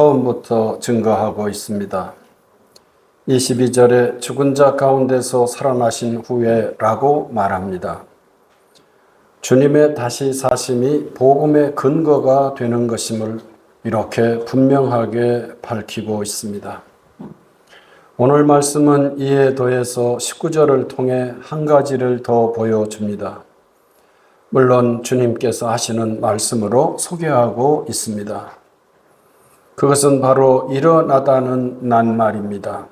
처음부터 증거하고 있습니다. 22절에 죽은 자 가운데서 살아나신 후에 라고 말합니다. 주님의 다시 사심이 복음의 근거가 되는 것임을 이렇게 분명하게 밝히고 있습니다. 오늘 말씀은 이에 더해서 19절을 통해 한 가지를 더 보여줍니다. 물론 주님께서 하시는 말씀으로 소개하고 있습니다. 그것은 바로 일어나다는 낱말입니다.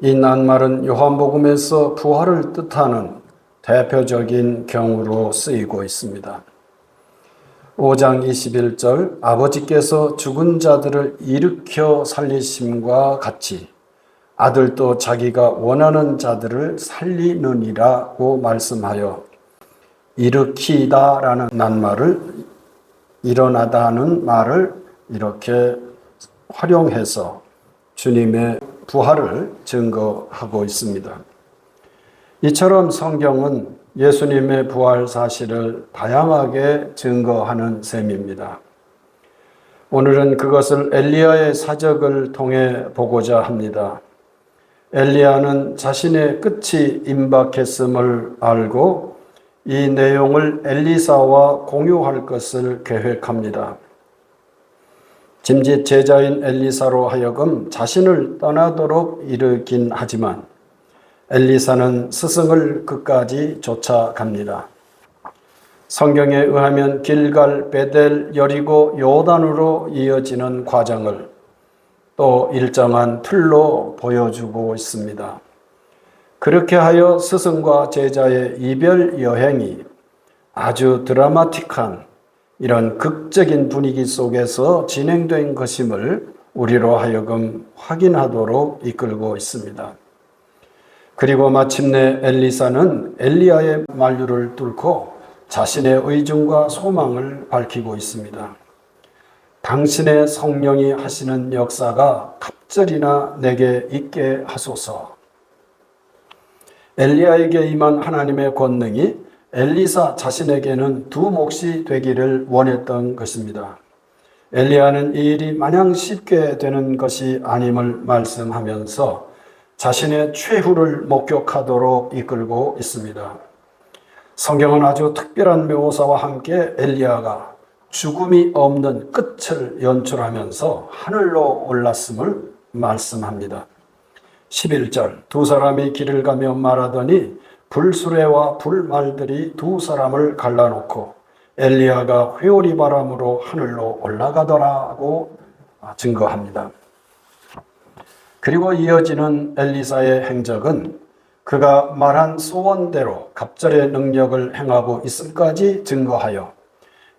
이 낱말은 요한복음에서 부활을 뜻하는 대표적인 경우로 쓰이고 있습니다. 5장 21절 아버지께서 죽은 자들을 일으켜 살리심과 같이 아들도 자기가 원하는 자들을 살리느니라고 말씀하여 일으키다라는 낱말을 일어나다는 말을 이렇게 활용해서 주님의 부활을 증거하고 있습니다. 이처럼 성경은 예수님의 부활 사실을 다양하게 증거하는 셈입니다. 오늘은 그것을 엘리야의 사적을 통해 보고자 합니다. 엘리야는 자신의 끝이 임박했음을 알고 이 내용을 엘리사와 공유할 것을 계획합니다. 짐짓 제자인 엘리사로 하여금 자신을 떠나도록 이르긴 하지만 엘리사는 스승을 끝까지 쫓아갑니다. 성경에 의하면 길갈, 베델, 여리고, 요단으로 이어지는 과정을 또 일정한 틀로 보여주고 있습니다. 그렇게 하여 스승과 제자의 이별 여행이 아주 드라마틱한 이런 극적인 분위기 속에서 진행된 것임을 우리로 하여금 확인하도록 이끌고 있습니다. 그리고 마침내 엘리사는 엘리야의 만류를 뚫고 자신의 의중과 소망을 밝히고 있습니다. 당신의 성령이 하시는 역사가 갑절이나 내게 있게 하소서. 엘리야에게 임한 하나님의 권능이 엘리사 자신에게는 두 몫이 되기를 원했던 것입니다. 엘리야는 이 일이 마냥 쉽게 되는 것이 아님을 말씀하면서 자신의 최후를 목격하도록 이끌고 있습니다. 성경은 아주 특별한 묘사와 함께 엘리야가 죽음이 없는 끝을 연출하면서 하늘로 올랐음을 말씀합니다. 11절 두 사람이 길을 가며 말하더니 불수레와 불말들이 두 사람을 갈라놓고 엘리야가 회오리 바람으로 하늘로 올라가더라고 증거합니다. 그리고 이어지는 엘리사의 행적은 그가 말한 소원대로 갑절의 능력을 행하고 있음까지 증거하여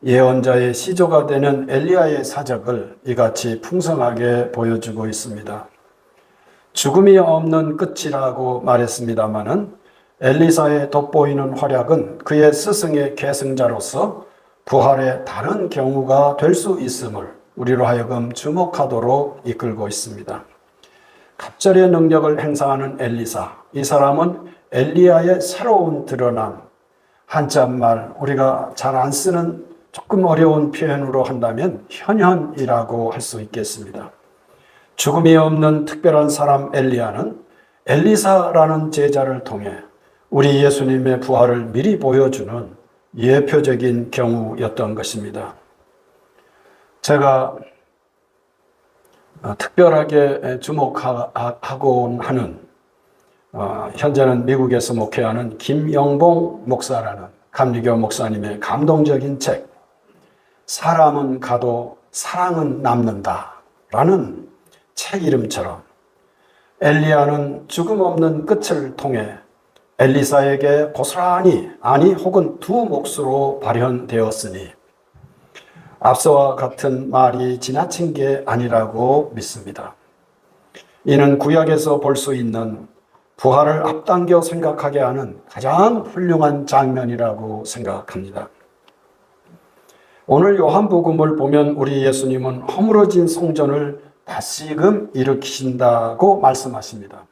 예언자의 시조가 되는 엘리야의 사적을 이같이 풍성하게 보여주고 있습니다. 죽음이 없는 끝이라고 말했습니다마는 엘리사의 돋보이는 활약은 그의 스승의 계승자로서 부활의 다른 경우가 될 수 있음을 우리로 하여금 주목하도록 이끌고 있습니다. 갑절의 능력을 행사하는 엘리사. 이 사람은 엘리야의 새로운 드러남. 한자말 우리가 잘 안 쓰는 조금 어려운 표현으로 한다면 현현이라고 할 수 있겠습니다. 죽음이 없는 특별한 사람 엘리야는 엘리사라는 제자를 통해 우리 예수님의 부활을 미리 보여주는 예표적인 경우였던 것입니다. 제가 특별하게 주목하곤 하는 어, 현재는 미국에서 목회하는 김영봉 목사라는 감리교 목사님의 감동적인 책 사람은 가도 사랑은 남는다라는 책 이름처럼 엘리야는 죽음 없는 끝을 통해 엘리사에게 고스란히 아니 혹은 두 몫으로 발현되었으니 앞서와 같은 말이 지나친 게 아니라고 믿습니다. 이는 구약에서 볼 수 있는 부활을 앞당겨 생각하게 하는 가장 훌륭한 장면이라고 생각합니다. 오늘 요한복음을 보면 우리 예수님은 허물어진 성전을 다시금 일으키신다고 말씀하십니다.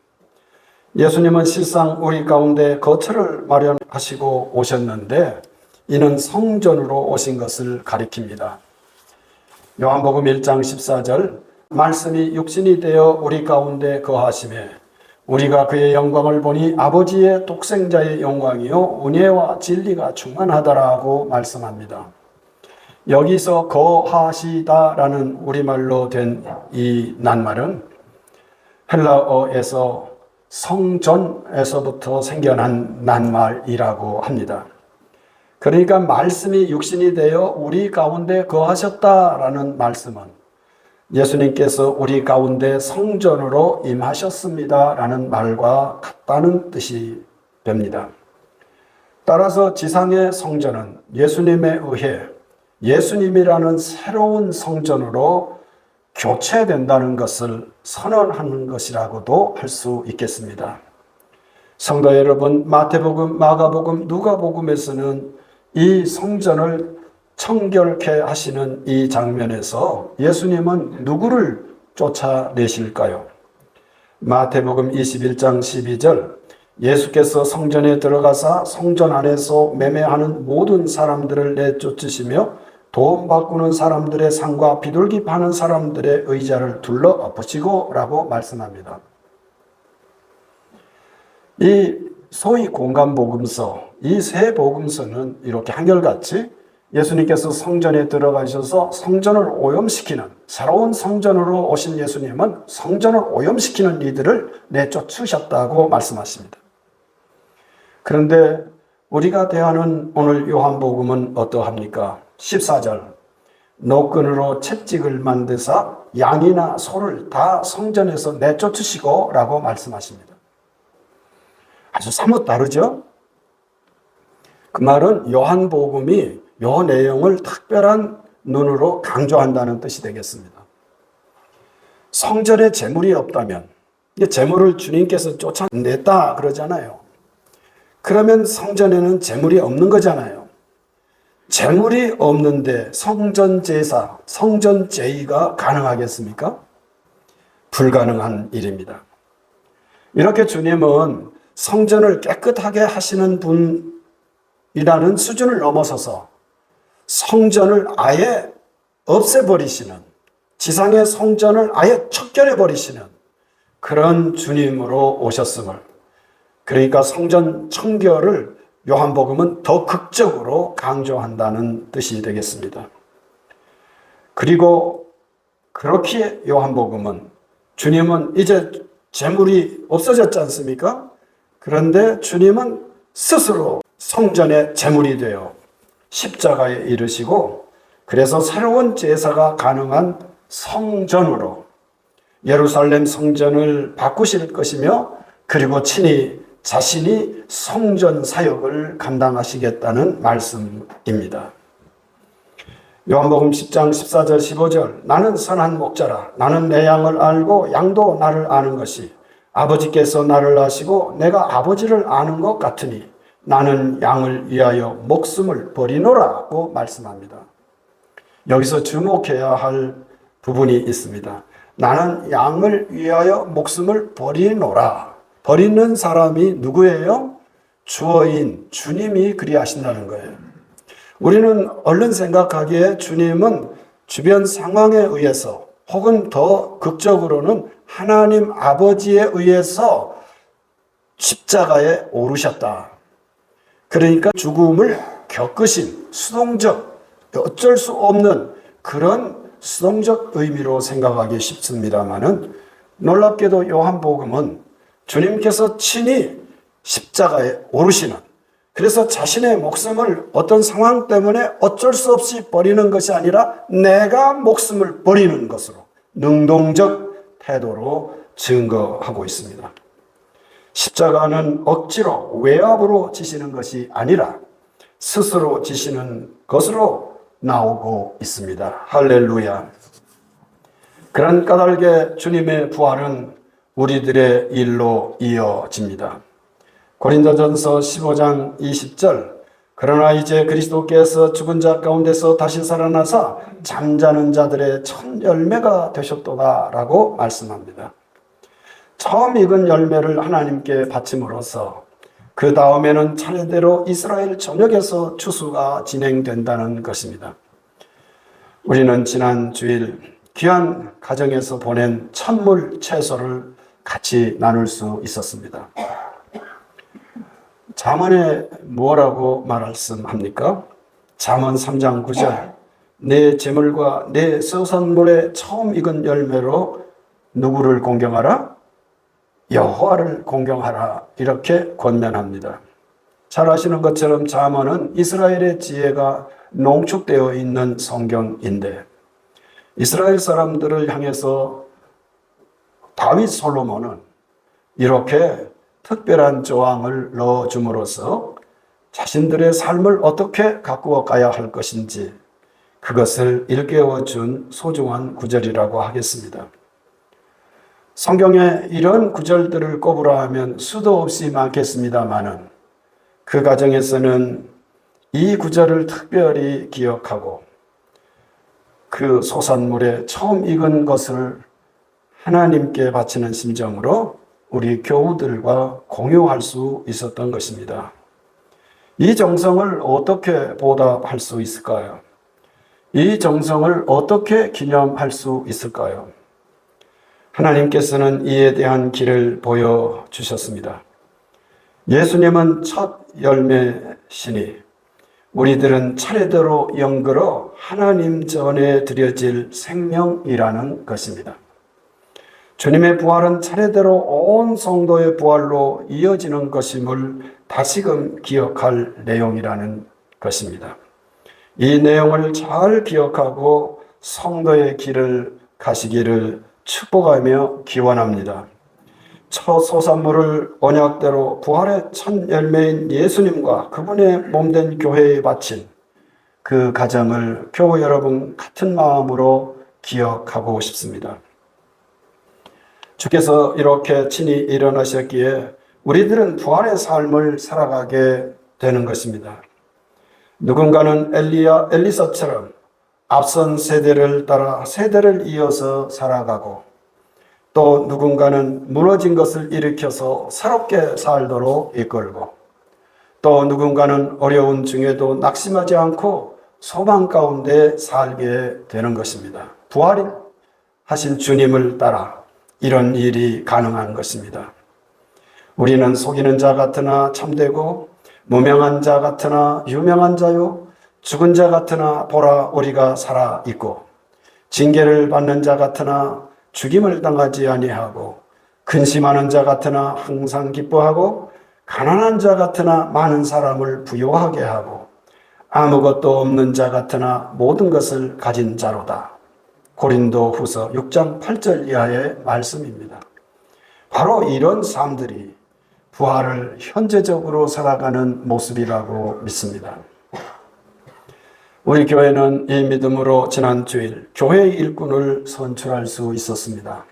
예수님은 실상 우리 가운데 거처를 마련하시고 오셨는데 이는 성전으로 오신 것을 가리킵니다. 요한복음 1장 14절 말씀이 육신이 되어 우리 가운데 거하심에 우리가 그의 영광을 보니 아버지의 독생자의 영광이요 은혜와 진리가 충만하다라고 말씀합니다. 여기서 거하시다라는 우리말로 된 이 낱말은 헬라어에서 성전에서부터 생겨난 낱말이라고 합니다. 그러니까 말씀이 육신이 되어 우리 가운데 거하셨다라는 말씀은 예수님께서 우리 가운데 성전으로 임하셨습니다라는 말과 같다는 뜻이 됩니다. 따라서 지상의 성전은 예수님에 의해 예수님이라는 새로운 성전으로 교체된다는 것을 선언하는 것이라고도 할 수 있겠습니다. 성도 여러분, 마태복음, 마가복음, 누가복음에서는 이 성전을 청결케 하시는 이 장면에서 예수님은 누구를 쫓아내실까요? 마태복음 21장 12절 예수께서 성전에 들어가사 성전 안에서 매매하는 모든 사람들을 내쫓으시며 돈 바꾸는 사람들의 상과 비둘기 파는 사람들의 의자를 둘러 엎으시고 라고 말씀합니다. 이 소위 공간복음서, 이 세 복음서는 이렇게 한결같이 예수님께서 성전에 들어가셔서 성전을 오염시키는 새로운 성전으로 오신 예수님은 성전을 오염시키는 이들을 내쫓으셨다고 말씀하십니다. 그런데 우리가 대하는 오늘 요한복음은 어떠합니까? 14절. 노끈으로 채찍을 만드사 양이나 소를 다 성전에서 내쫓으시고 라고 말씀하십니다. 아주 사뭇 다르죠? 그 말은 요한복음이 요 내용을 특별한 눈으로 강조한다는 뜻이 되겠습니다. 성전에 재물이 없다면 재물을 주님께서 쫓아냈다 그러잖아요. 그러면 성전에는 재물이 없는 거잖아요. 재물이 없는데 성전 제사, 성전 제의가 가능하겠습니까? 불가능한 일입니다. 이렇게 주님은 성전을 깨끗하게 하시는 분이라는 수준을 넘어서서 성전을 아예 없애버리시는 지상의 성전을 아예 척결해 버리시는 그런 주님으로 오셨음을 그러니까 성전 청결을 요한복음은 더 극적으로 강조한다는 뜻이 되겠습니다. 그리고 그렇게 요한복음은 주님은 이제 재물이 없어졌지 않습니까? 그런데 주님은 스스로 성전의 재물이 되어 십자가에 이르시고 그래서 새로운 제사가 가능한 성전으로 예루살렘 성전을 바꾸실 것이며 그리고 친히 자신이 성전 사역을 감당하시겠다는 말씀입니다. 요한복음 10장 14절 15절 나는 선한 목자라 나는 내 양을 알고 양도 나를 아는 것이 아버지께서 나를 아시고 내가 아버지를 아는 것 같으니 나는 양을 위하여 목숨을 버리노라고 말씀합니다. 여기서 주목해야 할 부분이 있습니다. 나는 양을 위하여 목숨을 버리노라. 버리는 사람이 누구예요? 주어인 주님이 그리하신다는 거예요. 우리는 얼른 생각하기에 주님은 주변 상황에 의해서 혹은 더 극적으로는 하나님 아버지에 의해서 십자가에 오르셨다. 그러니까 죽음을 겪으신 수동적, 어쩔 수 없는 그런 수동적 의미로 생각하기 쉽습니다만은 놀랍게도 요한복음은 주님께서 친히 십자가에 오르시는 그래서 자신의 목숨을 어떤 상황 때문에 어쩔 수 없이 버리는 것이 아니라 내가 목숨을 버리는 것으로 능동적 태도로 증거하고 있습니다. 십자가는 억지로 외압으로 지시는 것이 아니라 스스로 지시는 것으로 나오고 있습니다. 할렐루야. 그런 까닭에 주님의 부활은 우리들의 일로 이어집니다. 고린도전서 15장 20절 그러나 이제 그리스도께서 죽은 자 가운데서 다시 살아나사 잠자는 자들의 첫 열매가 되셨도다라고 말씀합니다. 처음 익은 열매를 하나님께 바침으로써 그 다음에는 차례대로 이스라엘 전역에서 추수가 진행된다는 것입니다. 우리는 지난 주일 귀한 가정에서 보낸 천물 채소를 같이 나눌 수 있었습니다. 잠언에 뭐라고 말씀합니까? 잠언 3장 9절 내 재물과 내 서산물에 처음 익은 열매로 누구를 공경하라? 여호와를 공경하라 이렇게 권면합니다. 잘 아시는 것처럼 잠언은 이스라엘의 지혜가 농축되어 있는 성경인데 이스라엘 사람들을 향해서 다윗 솔로몬은 이렇게 특별한 조항을 넣어줌으로써 자신들의 삶을 어떻게 가꾸어 가야 할 것인지 그것을 일깨워 준 소중한 구절이라고 하겠습니다. 성경에 이런 구절들을 꼽으라 하면 수도 없이 많겠습니다만은 그 가정에서는 이 구절을 특별히 기억하고 그 소산물에 처음 익은 것을 하나님께 바치는 심정으로 우리 교우들과 공유할 수 있었던 것입니다. 이 정성을 어떻게 보답할 수 있을까요? 이 정성을 어떻게 기념할 수 있을까요? 하나님께서는 이에 대한 길을 보여주셨습니다. 예수님은 첫 열매시니 우리들은 차례대로 연결어 하나님 전에 드려질 생명이라는 것입니다. 주님의 부활은 차례대로 온 성도의 부활로 이어지는 것임을 다시금 기억할 내용이라는 것입니다. 이 내용을 잘 기억하고 성도의 길을 가시기를 축복하며 기원합니다. 첫 소산물을 언약대로 부활의 첫 열매인 예수님과 그분의 몸된 교회에 바친 그 가정을 교우 여러분 같은 마음으로 기억하고 싶습니다. 주께서 이렇게 친히 일어나셨기에 우리들은 부활의 삶을 살아가게 되는 것입니다. 누군가는 엘리야, 엘리사처럼 앞선 세대를 따라 세대를 이어서 살아가고 또 누군가는 무너진 것을 일으켜서 새롭게 살도록 이끌고 또 누군가는 어려운 중에도 낙심하지 않고 소망 가운데 살게 되는 것입니다. 부활이 하신 주님을 따라 이런 일이 가능한 것입니다. 우리는 속이는 자 같으나 참되고 무명한 자 같으나 유명한 자요 죽은 자 같으나 보라 우리가 살아 있고 징계를 받는 자 같으나 죽임을 당하지 아니하고 근심하는 자 같으나 항상 기뻐하고 가난한 자 같으나 많은 사람을 부요하게 하고 아무것도 없는 자 같으나 모든 것을 가진 자로다. 고린도 후서 6장 8절 이하의 말씀입니다. 바로 이런 삶들이 부활을 현재적으로 살아가는 모습이라고 믿습니다. 우리 교회는 이 믿음으로 지난 주일 교회 일꾼을 선출할 수 있었습니다.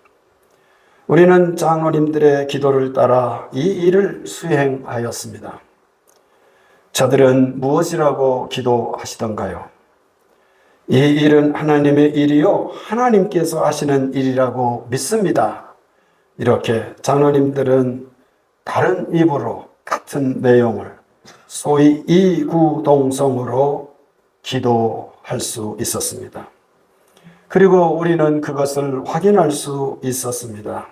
우리는 장로님들의 기도를 따라 이 일을 수행하였습니다. 저들은 무엇이라고 기도하시던가요? 이 일은 하나님의 일이요. 하나님께서 하시는 일이라고 믿습니다. 이렇게 장로님들은 다른 입으로 같은 내용을 소위 이구동성으로 기도할 수 있었습니다. 그리고 우리는 그것을 확인할 수 있었습니다.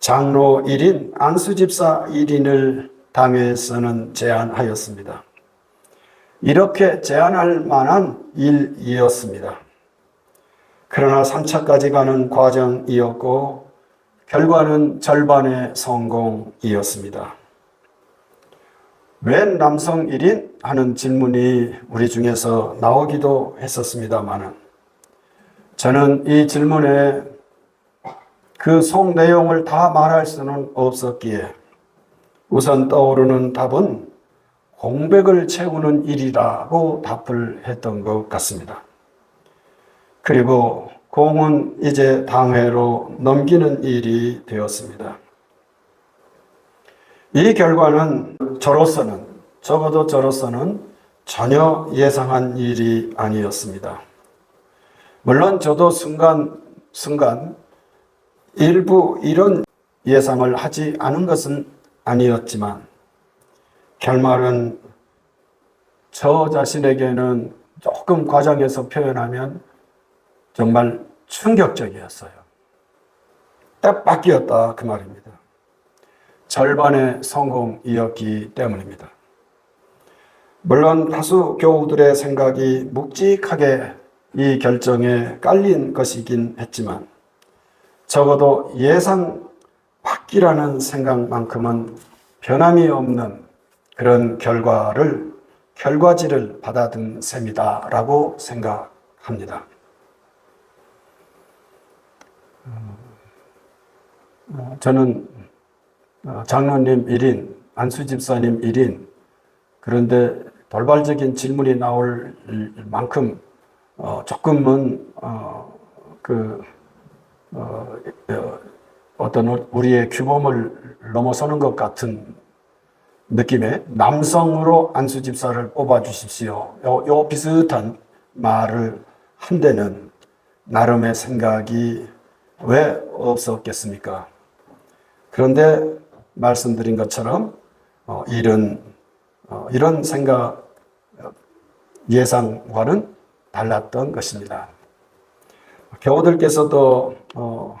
장로 1인, 안수집사 1인을 당회에서는 제안하였습니다. 이렇게 제안할 만한 일이었습니다. 그러나 3차까지 가는 과정이었고, 결과는 절반의 성공이었습니다. 웬 남성 1인? 하는 질문이 우리 중에서 나오기도 했었습니다만 저는 이 질문에 그 속 내용을 다 말할 수는 없었기에 우선 떠오르는 답은 공백을 채우는 일이라고 답을 했던 것 같습니다. 그리고 공은 이제 당회로 넘기는 일이 되었습니다. 이 결과는 저로서는 적어도 저로서는 전혀 예상한 일이 아니었습니다. 물론 저도 순간 순간 일부 이런 예상을 하지 않은 것은 아니었지만 결말은 저 자신에게는 조금 과장해서 표현하면 정말 충격적이었어요. 딱 바뀌었다 그 말입니다. 절반의 성공이었기 때문입니다. 물론 다수 교우들의 생각이 묵직하게 이 결정에 깔린 것이긴 했지만 적어도 예상 밖이라는 생각만큼은 변함이 없는 그런 결과를 결과지를 받아든 셈이다라고 생각합니다. 어, 저는 어, 장로님 1인, 안수 집사님 1인, 그런데 돌발적인 질문이 나올 만큼 어, 조금은 어, 그 어떤 우리의 규범을 넘어서는 것 같은 느낌의 남성으로 안수 집사를 뽑아 주십시오. 요, 요 비슷한 말을 한 데는 나름의 생각이 왜 없었겠습니까? 그런데 말씀드린 것처럼 어, 이런 어, 이런 생각 예상과는 달랐던 것입니다. 교우들께서도 어, 어,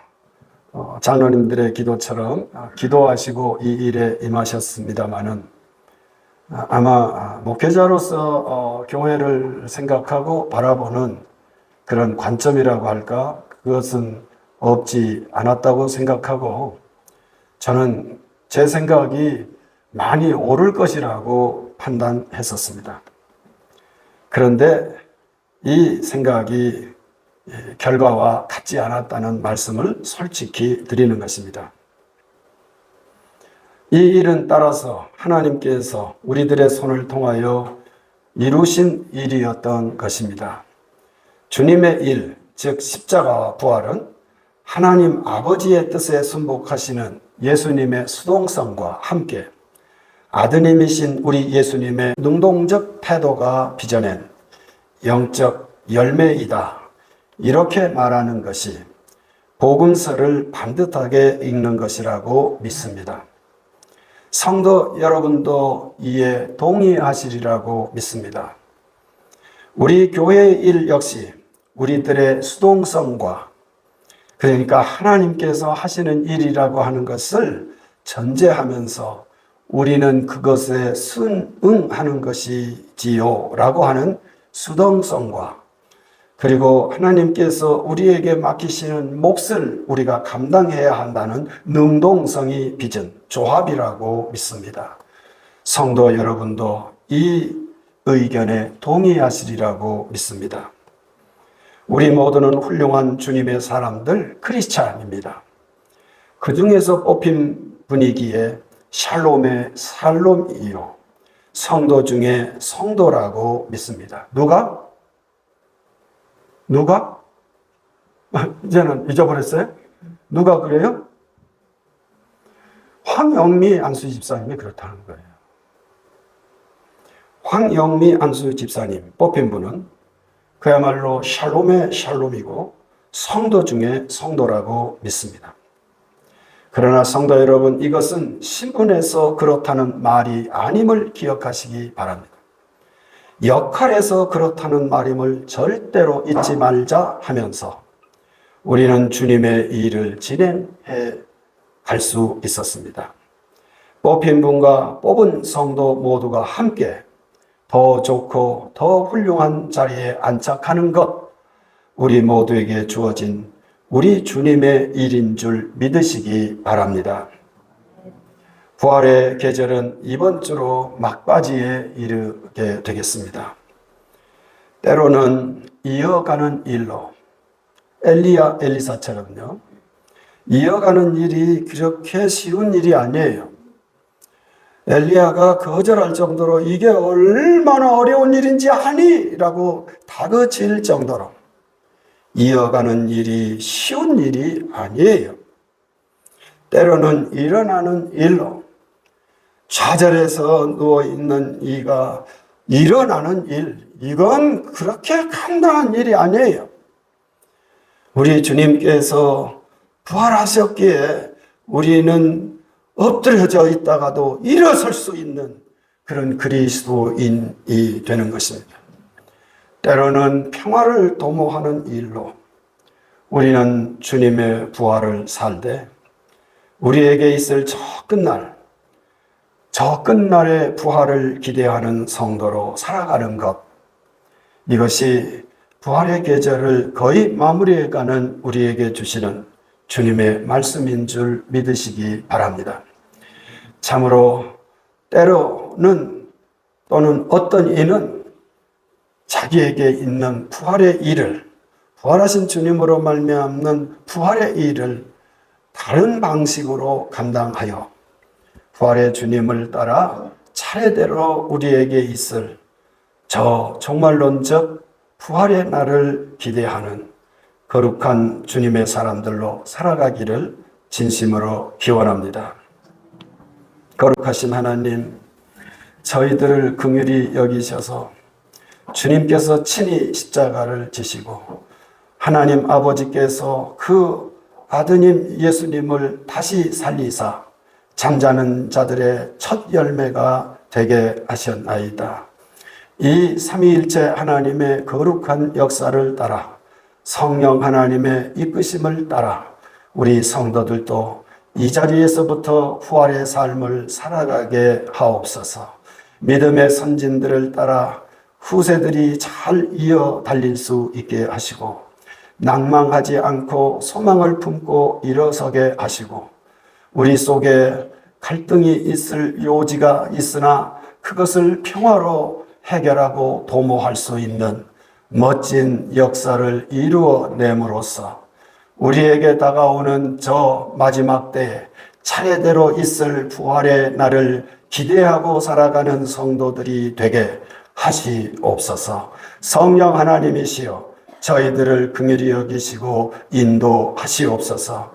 장로님들의 기도처럼 아, 기도하시고 이 일에 임하셨습니다마는 아, 아마 목회자로서 어, 교회를 생각하고 바라보는 그런 관점이라고 할까 그것은 없지 않았다고 생각하고 저는 제 생각이 많이 오를 것이라고 판단했었습니다. 그런데 이 생각이 결과와 같지 않았다는 말씀을 솔직히 드리는 것입니다. 이 일은 따라서 하나님께서 우리들의 손을 통하여 이루신 일이었던 것입니다. 주님의 일, 즉 십자가와 부활은 하나님 아버지의 뜻에 순복하시는 예수님의 수동성과 함께 아드님이신 우리 예수님의 능동적 태도가 빚어낸 영적 열매이다. 이렇게 말하는 것이 복음서를 반듯하게 읽는 것이라고 믿습니다. 성도 여러분도 이에 동의하시리라고 믿습니다. 우리 교회의 일 역시 우리들의 수동성과 그러니까 하나님께서 하시는 일이라고 하는 것을 전제하면서 우리는 그것에 순응하는 것이지요 라고 하는 수동성과 그리고 하나님께서 우리에게 맡기시는 몫을 우리가 감당해야 한다는 능동성이 빚은 조합이라고 믿습니다. 성도 여러분도 이 의견에 동의하시리라고 믿습니다. 우리 모두는 훌륭한 주님의 사람들 크리스찬입니다. 그 중에서 뽑힌 분위기에 샬롬의 살롬이요. 성도 중에 성도라고 믿습니다. 누가? 누가? 이제는 잊어버렸어요? 누가 그래요? 황영미 안수 집사님이 그렇다는 거예요. 황영미 안수 집사님 뽑힌 분은 그야말로 샬롬의 샬롬이고 성도 중에 성도라고 믿습니다. 그러나 성도 여러분, 이것은 신분에서 그렇다는 말이 아님을 기억하시기 바랍니다. 역할에서 그렇다는 말임을 절대로 잊지 말자 하면서 우리는 주님의 일을 진행해 갈 수 있었습니다. 뽑힌 분과 뽑은 성도 모두가 함께 더 좋고 더 훌륭한 자리에 안착하는 것, 우리 모두에게 주어진 우리 주님의 일인 줄 믿으시기 바랍니다. 부활의 계절은 이번 주로 막바지에 이르게 되겠습니다. 때로는 이어가는 일로 엘리야 엘리사처럼요. 이어가는 일이 그렇게 쉬운 일이 아니에요. 엘리야가 거절할 정도로 이게 얼마나 어려운 일인지 아니라고 다그칠 정도로 이어가는 일이 쉬운 일이 아니에요. 때로는 일어나는 일로 좌절해서 누워있는 이가 일어나는 일, 이건 그렇게 간단한 일이 아니에요. 우리 주님께서 부활하셨기에 우리는 엎드려져 있다가도 일어설 수 있는 그런 그리스도인이 되는 것입니다. 때로는 평화를 도모하는 일로 우리는 주님의 부활을 살되 우리에게 있을 저 끝날, 저 끝날의 부활을 기대하는 성도로 살아가는 것. 이것이 부활의 계절을 거의 마무리해 가는 우리에게 주시는 주님의 말씀인 줄 믿으시기 바랍니다. 참으로 때로는 또는 어떤 이는 자기에게 있는 부활의 일을 부활하신 주님으로 말미암는 부활의 일을 다른 방식으로 감당하여 부활의 주님을 따라 차례대로 우리에게 있을 저 종말론적 부활의 날을 기대하는 거룩한 주님의 사람들로 살아가기를 진심으로 기원합니다. 거룩하신 하나님, 저희들을 긍휼히 여기셔서 주님께서 친히 십자가를 지시고 하나님 아버지께서 그 아드님 예수님을 다시 살리사 잠자는 자들의 첫 열매가 되게 하셨나이다. 이 삼위일체 하나님의 거룩한 역사를 따라 성령 하나님의 이끄심을 따라 우리 성도들도 이 자리에서부터 부활의 삶을 살아가게 하옵소서. 믿음의 선진들을 따라 후세들이 잘 이어 달릴 수 있게 하시고 낭망하지 않고 소망을 품고 일어서게 하시고 우리 속에 갈등이 있을 요지가 있으나 그것을 평화로 해결하고 도모할 수 있는 멋진 역사를 이루어 내므로써 우리에게 다가오는 저 마지막 때에 차례대로 있을 부활의 날을 기대하고 살아가는 성도들이 되게 하시옵소서. 성령 하나님이시여 저희들을 긍휼히 여기시고 인도하시옵소서.